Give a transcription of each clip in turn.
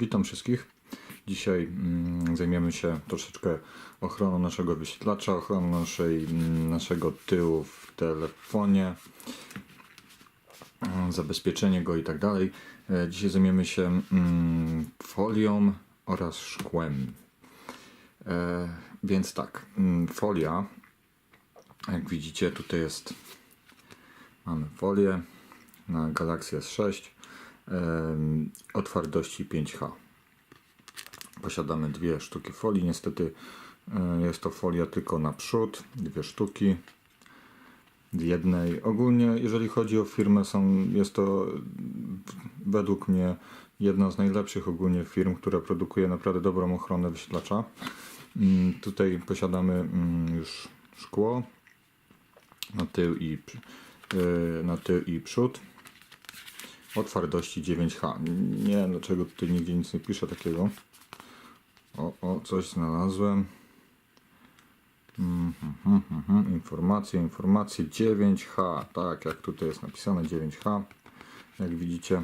Witam wszystkich. Dzisiaj mm, zajmiemy się troszeczkę ochroną naszego wyświetlacza, ochroną naszej, mm, naszego tyłu w telefonie, mm, zabezpieczenie go i tak dalej. E, Dzisiaj zajmiemy się folią oraz szkłem. E, więc tak, folia, jak widzicie tutaj jest, mamy folię na Galaxy S6 em, o twardości 5H. Posiadamy dwie sztuki folii. Niestety e, jest to folia tylko na przód, dwie sztuki w jednej. Ogólnie, jeżeli chodzi o firmę, są, jest to według mnie jedna z najlepszych ogólnie firm, która produkuje naprawdę dobrą ochronę wyświetlacza. Mm, Tutaj posiadamy mm, już szkło na tył i, e, na tył i przód o twardości 9H. Nie wiem dlaczego tutaj nigdzie nic nie pisze takiego. O, o, coś znalazłem. Mhm, mhm, mhm. Informacje, informacje 9H. Tak, jak tutaj jest napisane 9H. Jak widzicie.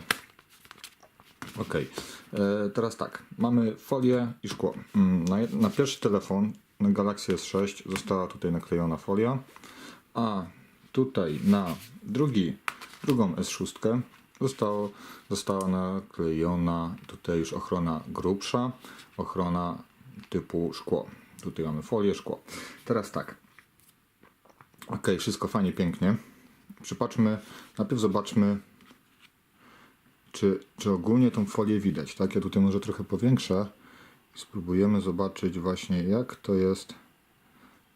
Ok. E, teraz tak. Mamy folię i szkło. Mm, Na, na pierwszy telefon, na Galaxy S6, została tutaj naklejona folia. A tutaj na drugi, drugą S6 zostało, została naklejona tutaj już ochrona grubsza, ochrona typu szkło. Tutaj mamy folię, szkło. Teraz tak. Ok, wszystko fajnie, pięknie. Przypatrzmy, najpierw zobaczmy, czy, czy ogólnie tą folię widać. Tak, ja tutaj może trochę powiększę. Spróbujemy zobaczyć właśnie jak to jest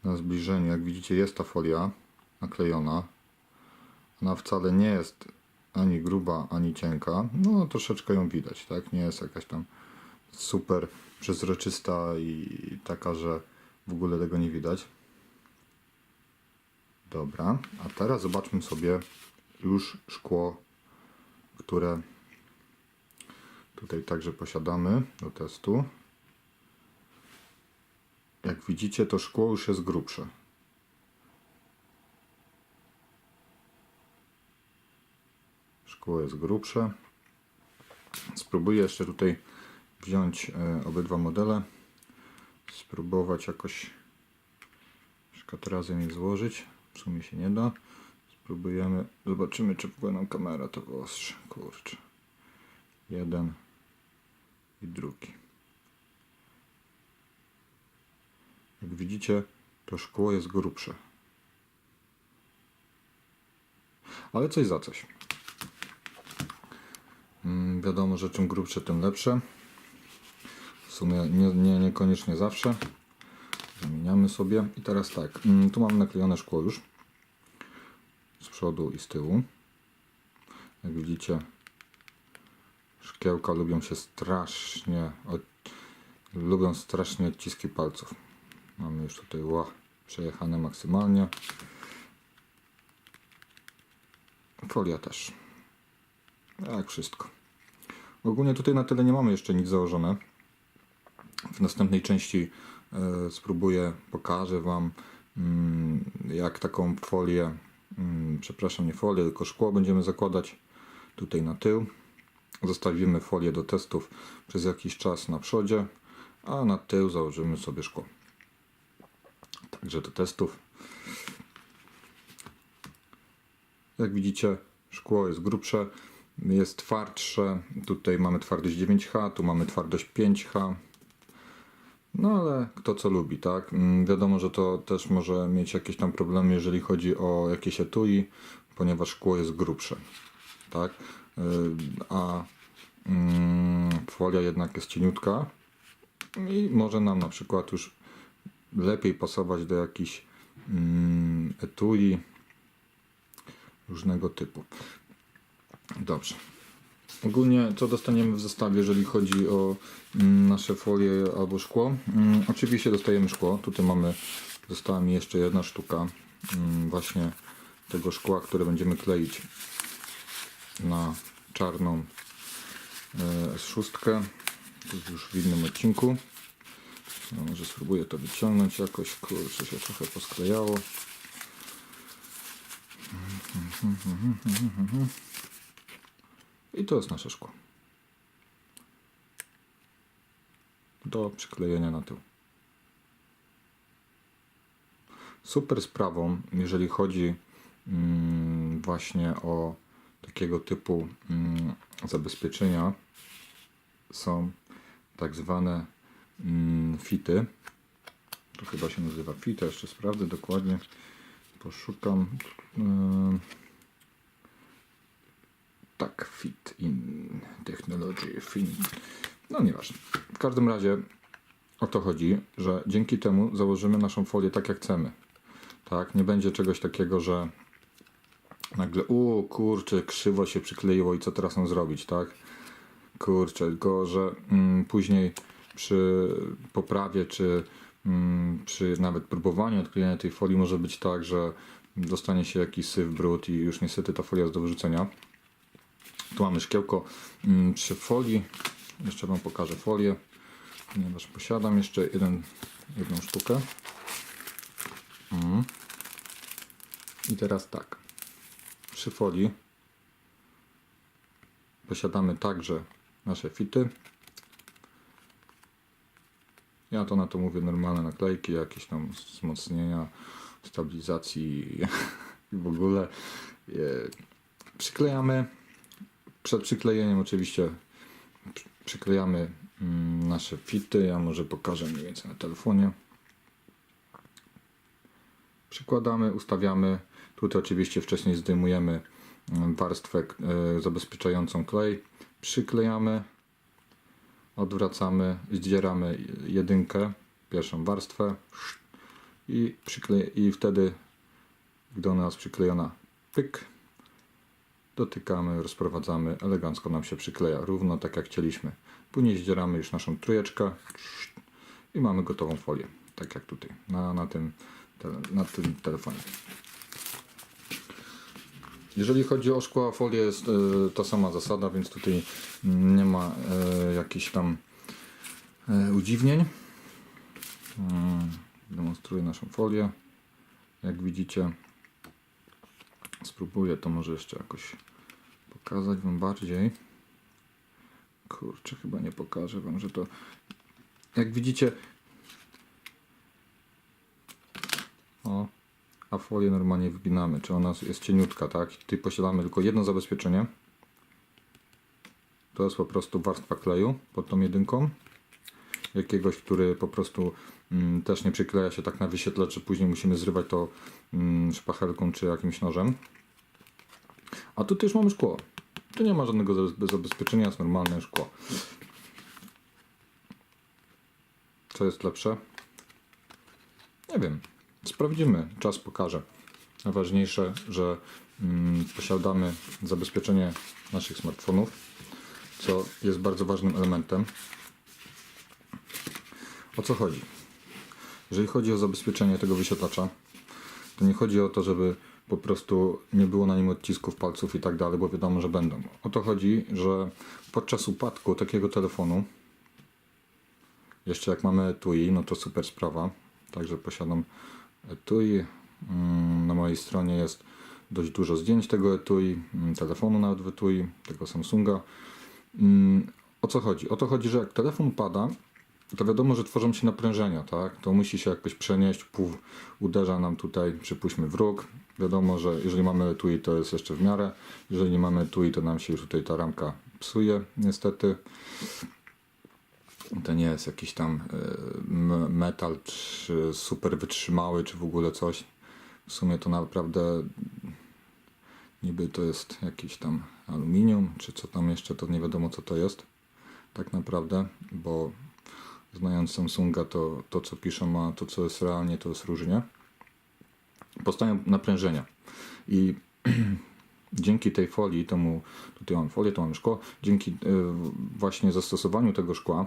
na zbliżeniu. Jak widzicie jest ta folia naklejona. Ona wcale nie jest ani gruba, ani cienka. No troszeczkę ją widać, tak? Nie jest jakaś tam super przezroczysta i taka, że w ogóle tego nie widać. Dobra, a teraz zobaczmy sobie już szkło, które tutaj także posiadamy do testu. Jak widzicie, to szkło już jest grubsze. Szkło jest grubsze. Spróbuję jeszcze tutaj wziąć e, obydwa modele. Spróbować jakoś przykład razem je złożyć. W sumie się nie da. Spróbujemy. Zobaczymy, czy w ogóle nam kamera to wyostrzy. Kurczę. Jeden i drugi. Jak widzicie, to szkło jest grubsze. Ale coś za coś. Wiadomo, że czym grubsze, tym lepsze. W sumie nie, nie, niekoniecznie zawsze. Zamieniamy sobie. I teraz tak, mm, tu mamy naklejone szkło już. Z przodu i z tyłu. Jak widzicie, szkiełka lubią się strasznie, od, lubią strasznie odciski palców. Mamy już tutaj ła przejechane maksymalnie. Folia też. Jak wszystko. Ogólnie tutaj na tyle nie mamy jeszcze nic założone. W następnej części e, spróbuję, pokażę Wam mm, jak taką folię, mm, przepraszam nie folię, tylko szkło będziemy zakładać tutaj na tył. Zostawimy folię do testów przez jakiś czas na przodzie, a na tył założymy sobie szkło. Także do testów. Jak widzicie, szkło jest grubsze, jest twardsze. Tutaj mamy twardość 9H, tu mamy twardość 5H. No ale kto co lubi, tak? Mm, Wiadomo, że to też może mieć jakieś tam problemy, jeżeli chodzi o jakieś etui, ponieważ szkło jest grubsze, tak? Yy, A mm, folia jednak jest cieniutka i może nam na przykład już lepiej pasować do jakichś mm, etui różnego typu. Dobrze. Ogólnie co dostaniemy w zestawie, jeżeli chodzi o mm, nasze folie albo szkło? Mm, oczywiście dostajemy szkło. Tutaj mamy, została mi jeszcze jedna sztuka mm, właśnie tego szkła, które będziemy kleić na czarną e, S6. To jest już w innym odcinku. No, może spróbuję to wyciągnąć jakoś. Kurczę, się trochę posklejało. I to jest nasze szkło. do przyklejenia na tył. Super sprawą, jeżeli chodzi mm, właśnie o takiego typu mm, zabezpieczenia, są tak zwane mm, fity. To chyba się nazywa fita, jeszcze sprawdzę dokładnie. Poszukam. Tak, fit in technology, fin. No nieważne. W każdym razie o to chodzi, że dzięki temu założymy naszą folię tak jak chcemy. Tak, nie będzie czegoś takiego, że nagle, u kurczę, krzywo się przykleiło i co teraz mam zrobić, tak? Kurczę, tylko że mm, później przy poprawie czy mm, przy nawet próbowaniu odklejenia tej folii może być tak, że dostanie się jakiś syf, brud i już niestety ta folia jest do wyrzucenia. Tu mamy szkiełko mm, przy folii. Jeszcze Wam pokażę folię, ponieważ posiadam jeszcze jeden, jedną sztukę. Mm. I teraz tak. Przy folii posiadamy także nasze fity. Ja to na to mówię normalne naklejki, jakieś tam wzmocnienia, stabilizacji i w ogóle. E, Przyklejamy. Przed przyklejeniem oczywiście przy- przyklejamy mm, nasze fity. Ja może pokażę mniej więcej na telefonie. Przykładamy, ustawiamy. Tutaj oczywiście wcześniej zdejmujemy mm, warstwę e, zabezpieczającą klej. Przyklejamy, odwracamy, zdzieramy jedynkę, pierwszą warstwę i, i wtedy, gdy ona jest przyklejona, pyk, dotykamy, rozprowadzamy, elegancko nam się przykleja, równo tak jak chcieliśmy. Później zdzieramy już naszą trójeczkę i mamy gotową folię, tak jak tutaj, na, na, tym, na tym telefonie. Jeżeli chodzi o szkło, folię jest e, ta sama zasada, więc tutaj nie ma e, jakichś tam e, udziwnień. Mm, Demonstruję naszą folię. Jak widzicie, spróbuję to może jeszcze jakoś pokazać Wam bardziej. Kurczę, chyba nie pokażę Wam, że to. Jak widzicie. O, a folię normalnie wybinamy. Czy ona jest cieniutka, tak? Tu posiadamy tylko jedno zabezpieczenie. To jest po prostu warstwa kleju pod tą jedynką. Jakiegoś, który po prostu też nie przykleja się tak na wyświetlacz, później musimy zrywać to mm, szpachelką czy jakimś nożem. A tu też mamy szkło. Tu nie ma żadnego zabe- zabezpieczenia, jest normalne szkło. Co jest lepsze? Nie wiem. Sprawdzimy. Czas pokaże. Najważniejsze, że mm, posiadamy zabezpieczenie naszych smartfonów, co jest bardzo ważnym elementem. O co chodzi? Jeżeli chodzi o zabezpieczenie tego wyświetlacza, to nie chodzi o to, żeby po prostu nie było na nim odcisków palców i tak dalej, bo wiadomo, że będą. O to chodzi, że podczas upadku takiego telefonu, jeszcze jak mamy etui, no to super sprawa. Także posiadam etui. Mm, Na mojej stronie jest dość dużo zdjęć tego etui, mm, telefonu nawet w tego Samsunga. Mm, O co chodzi? O to chodzi, że jak telefon upada, to wiadomo, że tworzą się naprężenia, tak? To musi się jakoś przenieść, pół uderza nam tutaj, przypuśćmy wróg. Wiadomo, że jeżeli mamy etui, to jest jeszcze w miarę. Jeżeli nie mamy etui, to nam się już tutaj ta ramka psuje, niestety. To nie jest jakiś tam m- metal, czy super wytrzymały, czy w ogóle coś. W sumie to naprawdę niby to jest jakiś tam aluminium, czy co tam jeszcze, to nie wiadomo co to jest tak naprawdę, bo znając Samsunga, to, to co piszą, a to co jest realnie, to jest różnie. Powstają naprężenia i dzięki tej folii, temu, tutaj mam folię, tu mam szkło, dzięki y, właśnie zastosowaniu tego szkła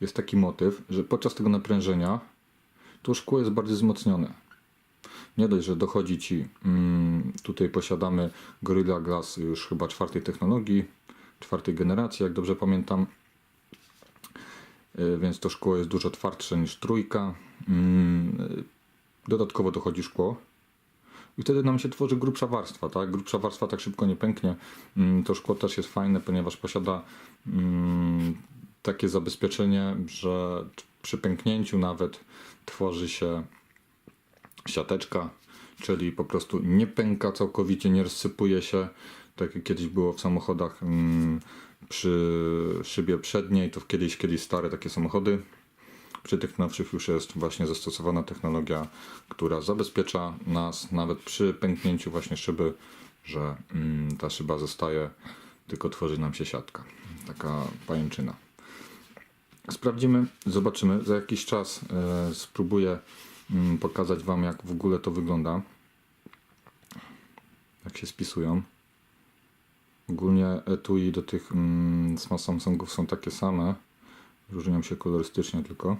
jest taki motyw, że podczas tego naprężenia to szkło jest bardziej wzmocnione. Nie dość, że dochodzi ci, mm, tutaj posiadamy Gorilla Glass już chyba czwartej technologii, czwartej generacji, jak dobrze pamiętam. Y, Więc to szkło jest dużo twardsze niż trójka. Mm, Dodatkowo dochodzi szkło. I wtedy nam się tworzy grubsza warstwa, tak? Grubsza warstwa tak szybko nie pęknie. Mm, To szkło też jest fajne, ponieważ posiada mm, takie zabezpieczenie, że przy pęknięciu nawet tworzy się siateczka, czyli po prostu nie pęka całkowicie, nie rozsypuje się, tak jak kiedyś było w samochodach mm, przy szybie przedniej, to kiedyś, kiedyś stare takie samochody. Przy tych nowszych już jest właśnie zastosowana technologia, która zabezpiecza nas nawet przy pęknięciu właśnie szyby, że mm, ta szyba zostaje, tylko tworzy nam się siatka. Taka pajęczyna. Sprawdzimy, zobaczymy. Za jakiś czas e, spróbuję mm, pokazać Wam, jak w ogóle to wygląda. Jak się spisują. Ogólnie etui do tych mm, Samsungów są takie same. Różnią się kolorystycznie tylko.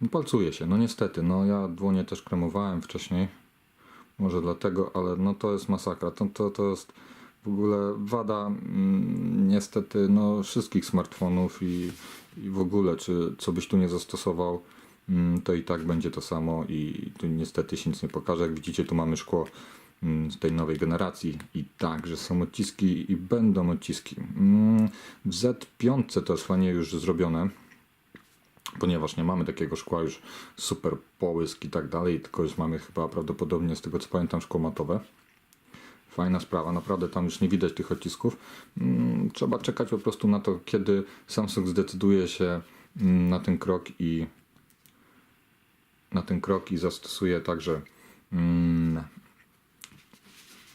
No, Palcuje się, no niestety. No ja dłonie też kremowałem wcześniej. Może dlatego, ale no to jest masakra. To, to, to jest w ogóle wada mm, niestety no, wszystkich smartfonów i, i w ogóle, czy co byś tu nie zastosował, mm, to i tak będzie to samo i tu niestety się nic nie pokaże. Jak widzicie, tu mamy szkło tej nowej generacji i tak, że są odciski i będą odciski. Mm, W Z5 to jest fajnie już zrobione ponieważ nie mamy takiego szkła już super połysk i tak dalej, tylko już mamy chyba prawdopodobnie z tego co pamiętam szkło matowe. Fajna sprawa, naprawdę tam już nie widać tych odcisków. Mm, Trzeba czekać po prostu na to, kiedy Samsung zdecyduje się mm, na ten krok i na ten krok i zastosuje także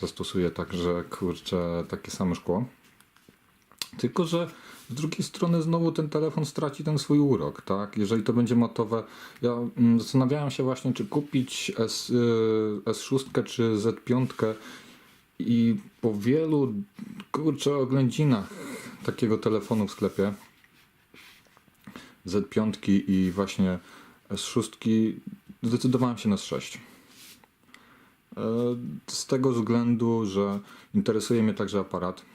zastosuje także kurczę takie same szkło. Tylko, że z drugiej strony znowu ten telefon straci ten swój urok, tak? Jeżeli to będzie matowe. Ja mm, zastanawiałem się właśnie, czy kupić S, y, S6 czy Z5 i po wielu kurczę oględzinach takiego telefonu w sklepie Z5 i właśnie S6 zdecydowałem się na S6. E, Z tego względu, że interesuje mnie także aparat,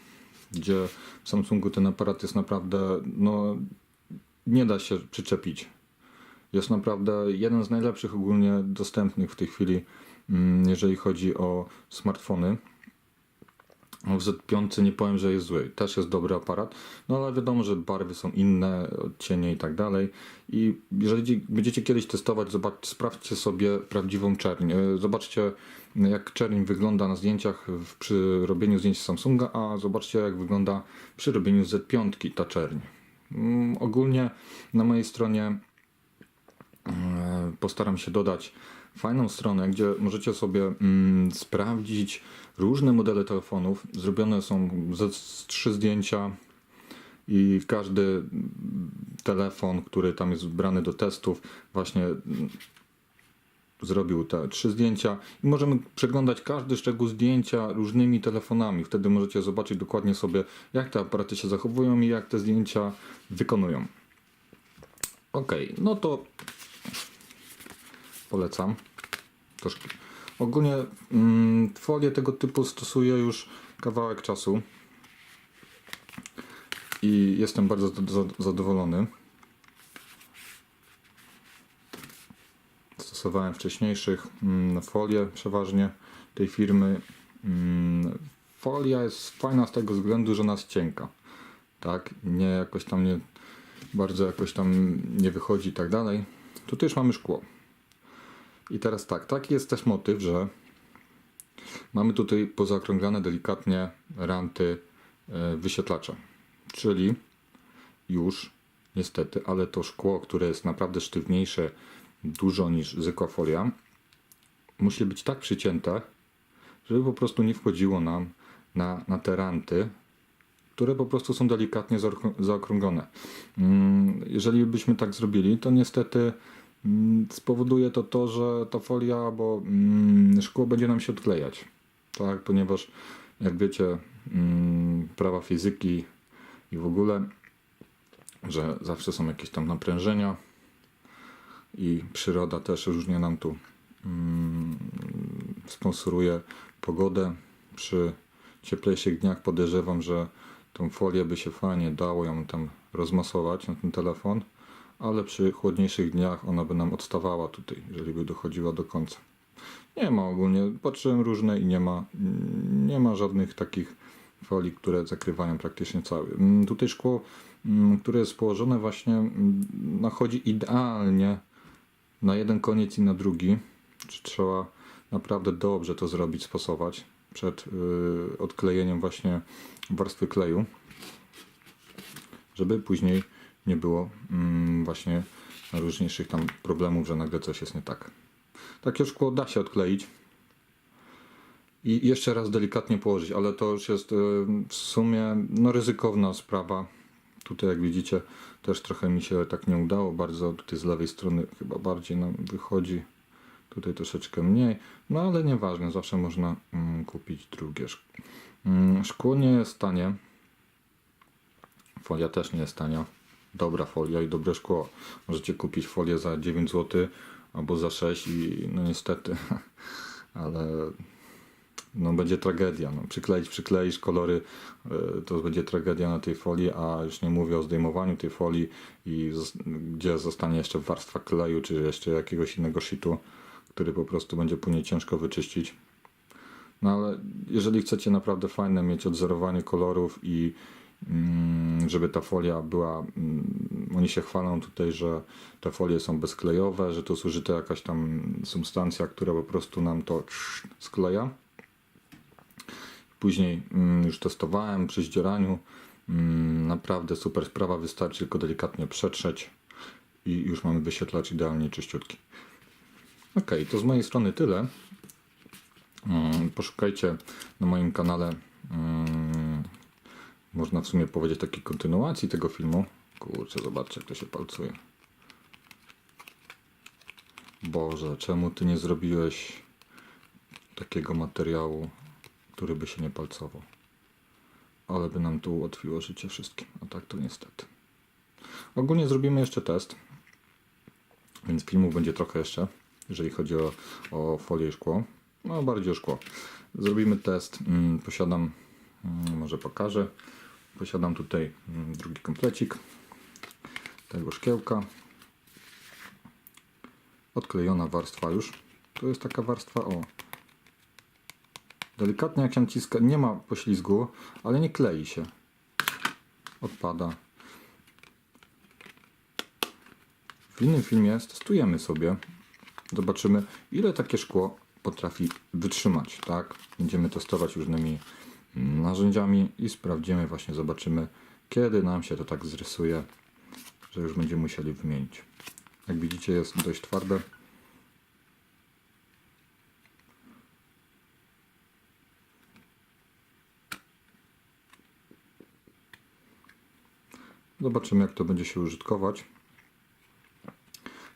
gdzie w Samsungu ten aparat jest naprawdę, no, nie da się przyczepić. Jest naprawdę jeden z najlepszych ogólnie dostępnych w tej chwili, mm, jeżeli chodzi o smartfony. No, W Z5 nie powiem, że jest zły. Też jest dobry aparat, no ale wiadomo, że barwy są inne, odcienie i tak dalej. I jeżeli będziecie kiedyś testować, zobacz, sprawdźcie sobie prawdziwą czerń. E, Zobaczcie, jak czerń wygląda na zdjęciach przy robieniu zdjęć Samsunga, a zobaczcie, jak wygląda przy robieniu z Z5 ta czerń. Mm, Ogólnie na mojej stronie E, postaram się dodać fajną stronę, gdzie możecie sobie mm, sprawdzić różne modele telefonów. Zrobione są ze trzy zdjęcia i każdy mm, telefon, który tam jest wbrany do testów, właśnie mm, zrobił te trzy zdjęcia i możemy przeglądać każdy szczegół zdjęcia różnymi telefonami. Wtedy możecie zobaczyć dokładnie sobie, jak te aparaty się zachowują i jak te zdjęcia wykonują. Ok, no to polecam. Troszkę. Ogólnie mm, folię tego typu stosuję już kawałek czasu i jestem bardzo za- za- zadowolony. Stosowałem wcześniejszych mm, folie przeważnie tej firmy. Mm, folia jest fajna z tego względu, że nas cienka. Tak, nie jakoś tam nie bardzo jakoś tam nie wychodzi i tak dalej. Tu też mamy szkło. I teraz tak, taki jest też motyw, że mamy tutaj pozaokrąglane delikatnie ranty e, wyświetlacza. Czyli już niestety, ale to szkło, które jest naprawdę sztywniejsze dużo niż zwykła folia, musi być tak przycięte, żeby po prostu nie wchodziło nam na, na te ranty, które po prostu są delikatnie zaokrą- zaokrąglone. Mm, Jeżeli byśmy tak zrobili, to niestety spowoduje to to, że ta folia, bo mm, szkło będzie nam się odklejać. Tak, ponieważ jak wiecie, mm, prawa fizyki i w ogóle, że zawsze są jakieś tam naprężenia i przyroda też różnie nam tu mm, sponsoruje pogodę. Przy cieplejszych dniach podejrzewam, że tą folię by się fajnie dało ją tam rozmasować na ten telefon, ale przy chłodniejszych dniach ona by nam odstawała tutaj, jeżeli by dochodziła do końca. Nie ma ogólnie, patrzyłem różne i nie ma, nie ma żadnych takich folii, które zakrywają praktycznie cały. Mm, Tutaj szkło mm, które jest położone właśnie, mm, nachodzi idealnie na jeden koniec i na drugi. Trzeba naprawdę dobrze to zrobić, spasować przed y, odklejeniem właśnie warstwy kleju, żeby później nie było mm, właśnie różniejszych tam problemów, że nagle coś jest nie tak. Takie szkło da się odkleić i jeszcze raz delikatnie położyć, ale to już jest y, w sumie no, ryzykowna sprawa. Tutaj jak widzicie też trochę mi się tak nie udało, bardzo tutaj z lewej strony chyba bardziej nam wychodzi, tutaj troszeczkę mniej, no ale nieważne, zawsze można mm, kupić drugie szkło. Mm, szkło nie jest tanie, folia też nie jest tania, dobra folia i dobre szkło. Możecie kupić folię za 9 zł albo za 6 i no niestety, ale no będzie tragedia. No, przykleić, przykleisz kolory, y, to będzie tragedia na tej folii, a już nie mówię o zdejmowaniu tej folii i gdzie zostanie jeszcze warstwa kleju, czy jeszcze jakiegoś innego shitu, który po prostu będzie później ciężko wyczyścić. No ale jeżeli chcecie naprawdę fajne mieć odzorowanie kolorów i żeby ta folia była, mm, oni się chwalą tutaj, że te folie są bezklejowe, że to zużyta jakaś tam substancja, która po prostu nam to skleja. Później mm, już testowałem przy zdzieraniu. Mm, Naprawdę super sprawa, wystarczy tylko delikatnie przetrzeć i już mamy wyświetlacz idealnie czyściutki. Ok, to z mojej strony tyle. Mm, Poszukajcie na moim kanale, mm, można w sumie powiedzieć takiej kontynuacji tego filmu. Kurczę, zobaczcie jak to się palcuje. Boże, czemu ty nie zrobiłeś takiego materiału, który by się nie palcował? Ale by nam to ułatwiło życie wszystkim. A tak to niestety. Ogólnie zrobimy jeszcze test. Więc filmów będzie trochę jeszcze, jeżeli chodzi o, o folię i szkło. No, bardziej o szkło. Zrobimy test. Mm, Posiadam, mm, może pokażę. Posiadam tutaj mm, drugi komplecik tego szkiełka. Odklejona warstwa już. To jest taka warstwa, o. Delikatnie jak się naciska, nie ma poślizgu, ale nie klei się. Odpada. W innym filmie testujemy sobie. Zobaczymy, ile takie szkło potrafi wytrzymać. Tak? Będziemy testować różnymi narzędziami i sprawdzimy, właśnie zobaczymy, kiedy nam się to tak zrysuje, że już będziemy musieli wymienić. Jak widzicie, jest dość twarde. Zobaczymy, jak to będzie się użytkować.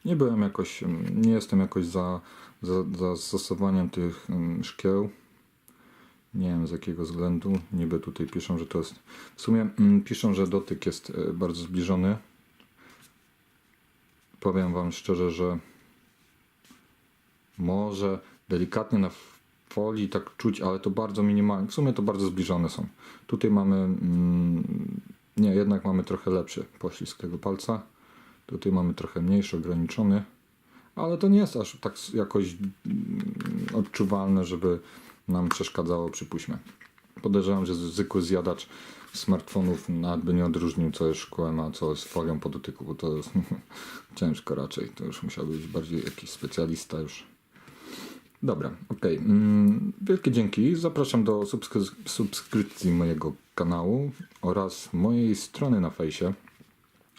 Nie byłem jakoś, nie jestem jakoś za, za, za stosowaniem tych mm, szkieł. Nie wiem z jakiego względu. Niby tutaj piszą, że to jest. W sumie mm, piszą, że dotyk jest e, bardzo zbliżony. Powiem Wam szczerze, że może delikatnie na folii tak czuć, ale to bardzo minimalnie. W sumie to bardzo zbliżone są. Tutaj mamy. Mm, nie, jednak mamy trochę lepszy poślizg tego palca. Tutaj mamy trochę mniejszy, ograniczony, ale to nie jest aż tak jakoś mm, odczuwalne, żeby nam przeszkadzało, przypuśćmy. Podejrzewam, że zwykły zjadacz smartfonów nawet by nie odróżnił, co jest szkłem, a co jest folią po dotyku, bo to jest ciężko raczej. To już musiał być bardziej jakiś specjalista już. Dobra, okej. Mm, Wielkie dzięki. Zapraszam do subskry- subskrypcji mojego kanału oraz mojej strony na fejsie,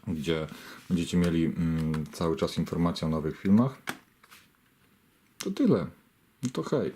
gdzie będziecie mieli mm, cały czas informacje o nowych filmach. To tyle. No to hej.